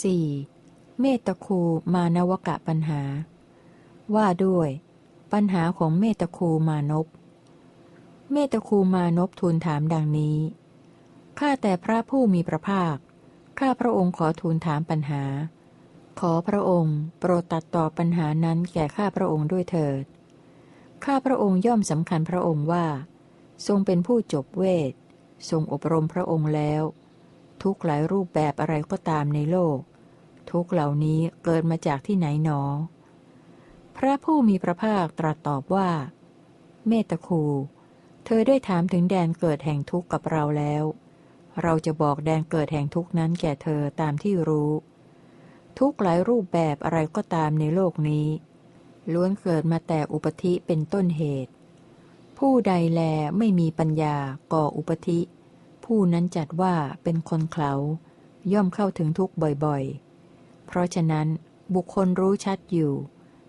4. เมตคูมานวกะปัญหา ว่าด้วย ปัญหาของเมตคูมานพเมตคูมานพทูลถามดังนี้ ข้าแต่พระผู้มีพระภาค ข้าพระองค์ขอทูลถามปัญหา ขอพระองค์ โปรดตัดต่อปัญหานั้นแก่ข้าพระองค์ด้วยเถิด ข้าพระองค์ย่อมสำคัญพระองค์ว่า ทรงเป็นผู้จบเวท ทรงอบรมพระองค์แล้ว ทุกหลายรูปแบบอะไรก็ตามในโลก ทุกเหล่านี้เกิดมาจากที่ไหนหนอ พระผู้มีพระภาคตรัสตอบว่า เมตคู เธอได้ถามถึงแดนเกิดแห่งทุกข์กับเราแล้ว เราจะบอกแดนเกิดแห่งทุกข์นั้นแก่เธอตามที่รู้ ทุกหลายรูปแบบอะไรก็ตามในโลกนี้ ล้วนเกิดมาแต่อุปธิเป็นต้นเหตุ ผู้ใดแลไม่มีปัญญาก่ออุปธิ ผู้นั้นจัดว่าเป็นคนเขาย่อมเข้าถึงทุกข์บ่อยๆ เพราะฉะนั้นบุคคลรู้ชัดอยู่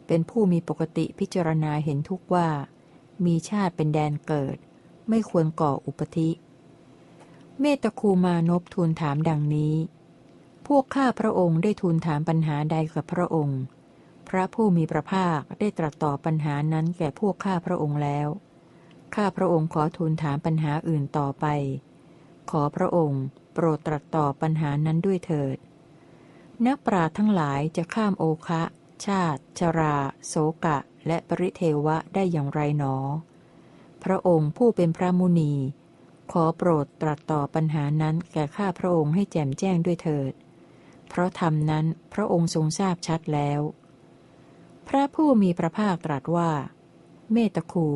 เป็นผู้มีปกติพิจารณาเห็นทุกว่า มีชาติเป็นแดนเกิด ไม่ควรก่ออุปธิ เมตคูมานพทูลถามดังนี้ พวกข้าพระองค์ได้ทูลถามปัญหาใดกับพระองค์ พระผู้มีพระภาคได้ตรัสตอบปัญหานั้นแก่พวกข้าพระองค์แล้ว ข้าพระองค์ขอทูลถามปัญหาอื่นต่อไป ขอพระองค์ โปรดตรัสตอบปัญหานั้นด้วยเถิด นักปราทั้งหลายจะข้ามโอคะ ชาติ ชรา โสกะ และปริเทวะได้อย่างไรหนอ พระองค์ผู้เป็นพระมุนี ขอโปรดตรัสต่อปัญหานั้นแก่ข้าพระองค์ให้แจ่มแจ้งด้วยเถิด เพราะธรรมนั้นพระองค์ทรงทราบชัดแล้ว พระผู้มีพระภาคตรัสว่า เมตคู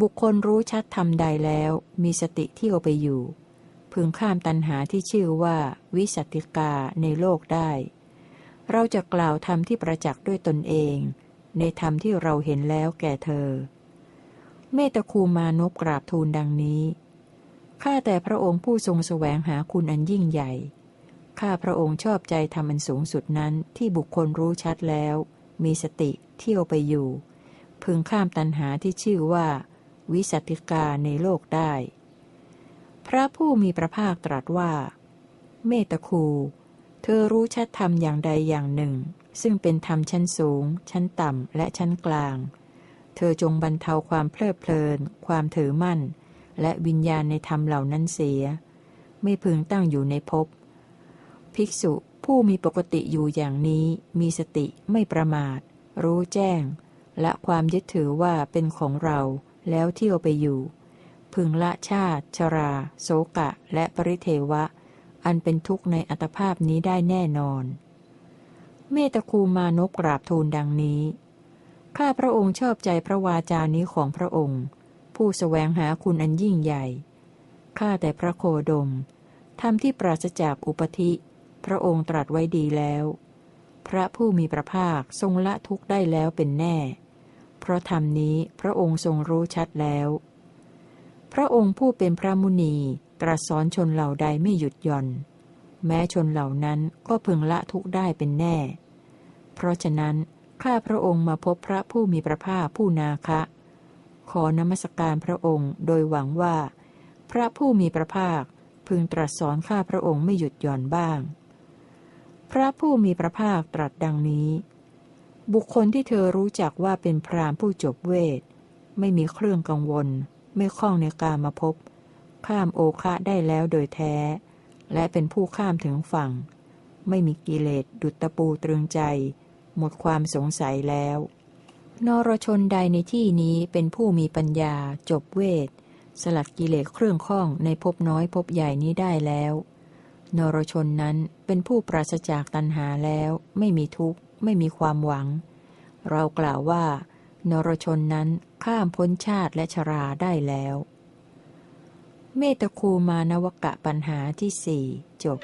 บุคคลรู้ชัดธรรมใดแล้ว มีสติเที่ยวไปอยู่ พึงข้ามตัณหาที่ชื่อว่า วิสัติกาในโลกได้ เราจะกล่าวธรรมที่ประจักษ์ด้วยตนเอง ในธรรมที่เราเห็นแล้วแก่เธอ เมตคูมานพกราบทูลดังนี้ ข้าแต่พระองค์ผู้ทรงแสวงหาคุณอันยิ่งใหญ่ ข้าพระองค์ชอบใจธรรมอันสูงสุดนั้นที่บุคคลรู้ชัดแล้ว มีสติเที่ยวไปอยู่ พึงข้ามตัณหาที่ชื่อว่า วิสัติกาในโลกได้ พระผู้มีพระภาคตรัสว่า เมตคู เธอรู้ชัดธรรมอย่างใดอย่างหนึ่ง ซึ่งเป็นธรรมชั้นสูง ชั้นต่ำ และชั้นกลาง เธอจงบรรเทาความเพลิดเพลิน ความถือมั่น และวิญญาณในธรรมเหล่านั้นเสีย ไม่พึงตั้งอยู่ในภพ ภิกษุผู้มีปกติอยู่อย่างนี้ มีสติไม่ประมาท รู้แจ้ง และความยึดถือว่าเป็นของเรา แล้วเที่ยวไปอยู่ พึงละชาติ ชรา โสกะ และปริเทวะ อันเป็นทุกข์ในอัตภาพนี้ได้แน่นอน เมตคูมานพกราบทูลดังนี้ ข้าพระองค์ชอบใจพระวาจานี้ของพระองค์ ผู้สแสวงหาคุณอันยิ่งใหญ่ ข้าแต่พระโคดมธรรมที่ปราศจากอุปธิ พระองค์ตรัสไว้ดีแล้ว พระผู้มีพระภาคทรงละทุกข์ได้แล้วเป็นแน่ เพราะธรรมนี้พระองค์ทรงรู้ชัดแล้ว พระองค์ผู้เป็นพระมุนีตรัสสอนชนเหล่าใดไม่หยุดหย่อน แม้ชนเหล่านั้นก็พึงละทุกได้เป็นแน่ เพราะฉะนั้น ข้าพระองค์มาพบพระผู้มีพระภาคผู้นาคะ ขอนมัสการพระองค์โดยหวังว่า พระผู้มีพระภาคพึงตรัสสอนข้าพระองค์ไม่หยุดหย่อนบ้าง พระผู้มีพระภาคตรัสดังนี้ บุคคลที่เธอรู้จักว่าเป็นพรามผู้จบเวท ไม่มีเครื่องกังวล ไม่คล้องในกามาพบ ข้ามโอคะได้แล้วโดยแท้ และเป็นผู้ข้ามถึงฝั่ง ไม่มีกิเลสดุจตะปูตรึงใจ หมดความสงสัยแล้ว นรชนใดในที่นี้เป็นผู้มีปัญญา จบเวท สลัดกิเลสเครื่องข้องในภพน้อยภพใหญ่นี้ได้แล้ว นรชนนั้นเป็นผู้ปราศจากตัณหาแล้ว ไม่มีทุกข์ ไม่มีความหวัง เรากล่าวว่านรชนนั้น ข้ามพ้นชาติและชราได้แล้ว เมตคูมานวกะปัญหาที่สี่จบ